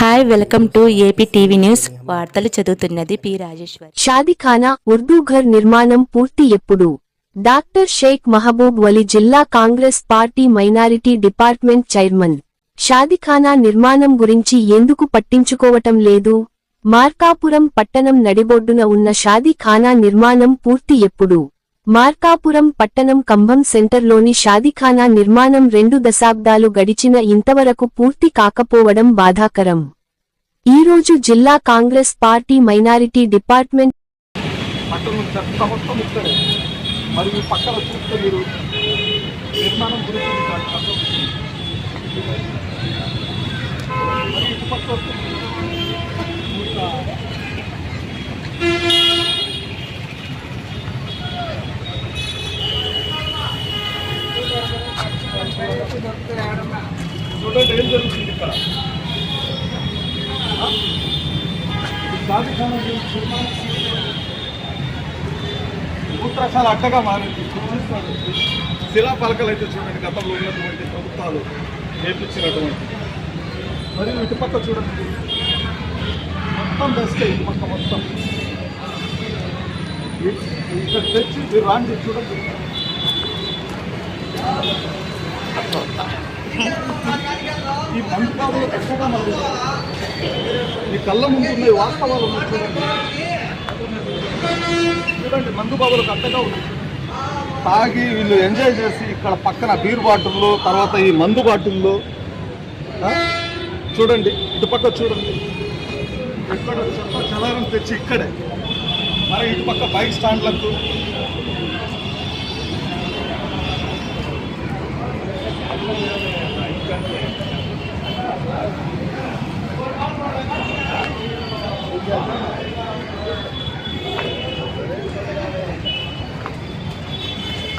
Hi welcome to AP TV news వార్తలు చదువుతున్నది P Rajeshwar. షాదిఖానా ఉర్దూ ఘర్ నిర్మాణం పూర్తి ఎప్పుడు? డాక్టర్ షేక్ మహబూబ్ వలి జిల్లా Congress party minority department chairman. షాదిఖానా నిర్మాణం గురించి ఎందుకు పట్టించుకోవటం లేదు? మార్కాపురం పట్టణం నడిబొడ్డున ఉన్న షాదిఖానా నిర్మాణం పూర్తి ఎప్పుడు? మార్కాపురం పట్టణం కంభం సెంటర్లోని షాదిఖానా నిర్మాణం రెండు దశాబ్దాలు గడిచిన ఇంతవరకు పూర్తి కాకపోవడం బాధాకరం. ఈరోజు జిల్లా కాంగ్రెస్ పార్టీ మైనారిటీ డిపార్ట్మెంట్ పట్టణం చూడండి ఏం జరుగుతుంది ఇక్కడ ఆ? ఈ షాదీఖానా అడ్డగా మారింది. శిలా పలకలు అయితే చూడండి గతంలో ఉన్నటువంటి ప్రభుత్వాలు నేర్పించినటువంటి. మరియు ఇటుపక్క చూడండి. మొత్తం బెస్ట్ ఇటుపక్క మొత్తం. ఇక్కడ తెచ్చి మీరు రాండి చూడండి. ఈ మంత్రాలు పెద్దగా మారింది ఈ కళ్ళ ముందు వాస్తవాలు చూడండి చూడండి మందు బాబులకు అంతగా ఉంది. తాగి వీళ్ళు ఎంజాయ్ చేసి ఇక్కడ పక్కన బీర్ బాటిల్లో తర్వాత ఈ మందు బాటిల్లో చూడండి ఇటుపక్క చూడండి. ఇక్కడ చెత్త చలారం తెచ్చి ఇక్కడే. మరి ఇటుపక్క బైక్ స్టాండ్లకు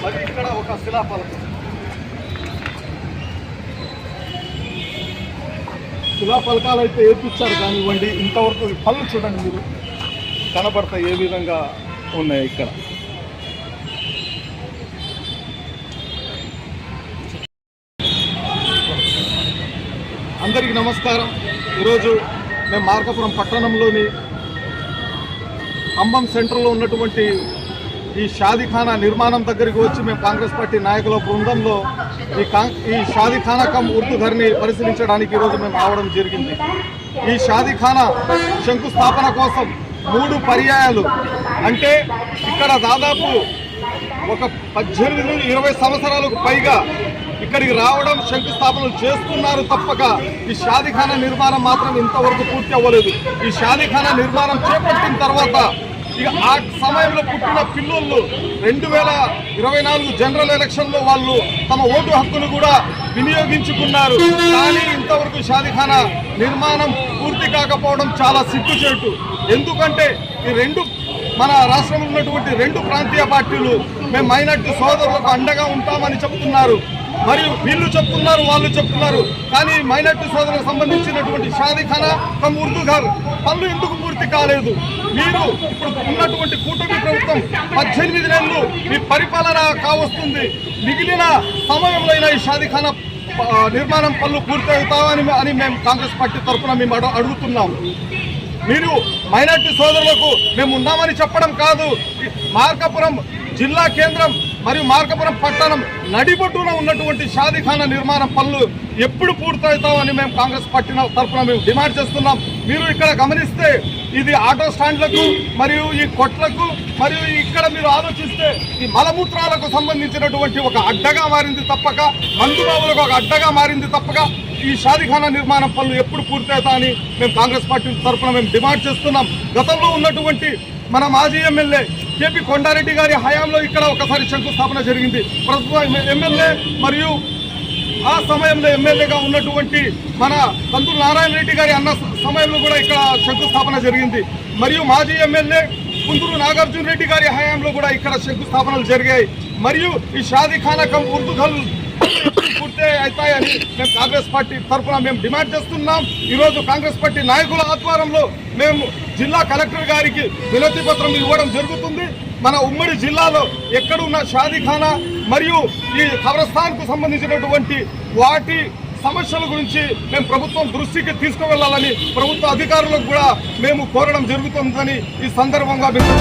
మరి ఇక్కడ ఒక శిలాఫలకం శిలాఫలకాలు అయితే ఏర్పించారు కానివ్వండి ఇంతవరకు పళ్ళు చూడండి మీరు. కనబడతాయి ఏ విధంగా ఉన్నాయి ఇక్కడ. అందరికీ నమస్కారం. ఈరోజు మేము మార్కాపురం పట్టణంలోని ఖమ్మం సెంటర్లో ఉన్నటువంటి ఈ షాదీఖానా నిర్మాణం దగ్గరికి వచ్చి మేము కాంగ్రెస్ పార్టీ నాయకుల బృందంలో ఈ కా ఈ షాదిఖానా కమ్ ఉర్దూ ధరని పరిశీలించడానికి ఈరోజు మేము రావడం జరిగింది. ఈ షాదిఖానా శంకుస్థాపన కోసం మూడు పర్యాయాలు. అంటే ఇక్కడ దాదాపు ఒక పద్దెనిమిది నుండి ఇరవై సంవత్సరాలకు పైగా ఇక్కడికి రావడం శంకుస్థాపనలు చేస్తున్నారు తప్పక. ఈ షాదిఖానా నిర్మాణం మాత్రం ఇంతవరకు పూర్తి అవ్వలేదు. ఈ షాదిఖానా నిర్మాణం చేపట్టిన తర్వాత ఇక ఆ సమయంలో పుట్టిన పిల్లోళ్ళు రెండు వేల ఇరవై నాలుగు జనరల్ ఎలక్షన్లో వాళ్ళు తమ ఓటు హక్కును కూడా వినియోగించుకున్నారు. కానీ ఇంతవరకు షాదిఖానా నిర్మాణం పూర్తి కాకపోవడం చాలా సిగ్గుచేటు. ఎందుకంటే ఈ రెండు మన రాష్ట్రంలో ఉన్నటువంటి రెండు ప్రాంతీయ పార్టీలు మేము మైనార్టీ సోదరులకు అండగా ఉంటామని చెప్తున్నారు. మరియు వీళ్ళు చెప్తున్నారు వాళ్ళు చెప్తున్నారు. కానీ మైనార్టీ సోదరులకు సంబంధించినటువంటి షాదీఖానా కమ్ ఉర్దూ గారు. పనులు ఎందుకు పూర్తి కాలేదు? మీరు ఇప్పుడు ఉన్నటువంటి కూటమి ప్రభుత్వం పద్దెనిమిది నెలలు మీ పరిపాలన కావస్తుంది. మిగిలిన సమయంలో ఈ షాదీఖానా నిర్మాణం పనులు పూర్తి అవుతామని అని మేము కాంగ్రెస్ పార్టీ తరఫున మేము అడుగుతున్నాము అడుగుతున్నాం. మీరు మైనార్టీ సోదరులకు మేము ఉన్నామని చెప్పడం కాదు. మార్కాపురం జిల్లా కేంద్రం మరియు మార్గపురం పట్టణం నడిబొట్టున ఉన్నటువంటి షాదీఖానా నిర్మాణం పనులు ఎప్పుడు పూర్తవుతామని మేము కాంగ్రెస్ పార్టీ తరఫున మేము డిమాండ్ చేస్తున్నాం. మీరు ఇక్కడ గమనిస్తే ఇది ఆటో స్టాండ్లకు మరియు ఈ కొట్లకు మరియు ఇక్కడ మీరు ఆలోచిస్తే ఈ మలమూత్రాలకు సంబంధించినటువంటి ఒక అడ్డగా మారింది తప్పక మందుబాబులకు ఒక అడ్డగా మారింది తప్పక. ఈ షాదీఖానా నిర్మాణం పనులు ఎప్పుడు పూర్తవుతామని మేము కాంగ్రెస్ పార్టీ తరఫున మేము డిమాండ్ చేస్తున్నాం. గతంలో ఉన్నటువంటి మన మాజీ ఎమ్మెల్యే కేపీ కొండారెడ్డి గారి హయాంలో ఇక్కడ ఒకసారి శంకుస్థాపన జరిగింది. ప్రస్తుతం ఎమ్మెల్యే మరియు ఆ సమయంలో ఎమ్మెల్యేగా ఉన్నటువంటి మన కందులు నారాయణ రెడ్డి గారి అన్న సమయంలో కూడా ఇక్కడ శంకుస్థాపన జరిగింది. మరియు మాజీ ఎమ్మెల్యే కుందూరు నాగార్జున రెడ్డి గారి హయాంలో కూడా ఇక్కడ శంకుస్థాపనలు జరిగాయి. మరియు ఈ షాదీఖానా కం ఉర్దూ పూర్తి అవుతాయని మేము కాంగ్రెస్ పార్టీ తరఫున మేము డిమాండ్ చేస్తున్నాం. ఈరోజు కాంగ్రెస్ పార్టీ నాయకుల ఆధ్వర్యంలో మేము జిల్లా కలెక్టర్ గారికి వినతి పత్రం ఇవ్వడం జరుగుతుంది మన ఉమ్మడి జిల్లాలో ఎక్కడున్న షాదీఖానా మరియు ఈ ఖబరస్థాన్కు సంబంధించినటువంటి వాటి సమస్యల గురించి మేము ప్రభుత్వం దృష్టికి తీసుకువెళ్ళాలని ప్రభుత్వ అధికారులకు కూడా మేము కోరడం జరుగుతుందని ఈ సందర్భంగా మేము.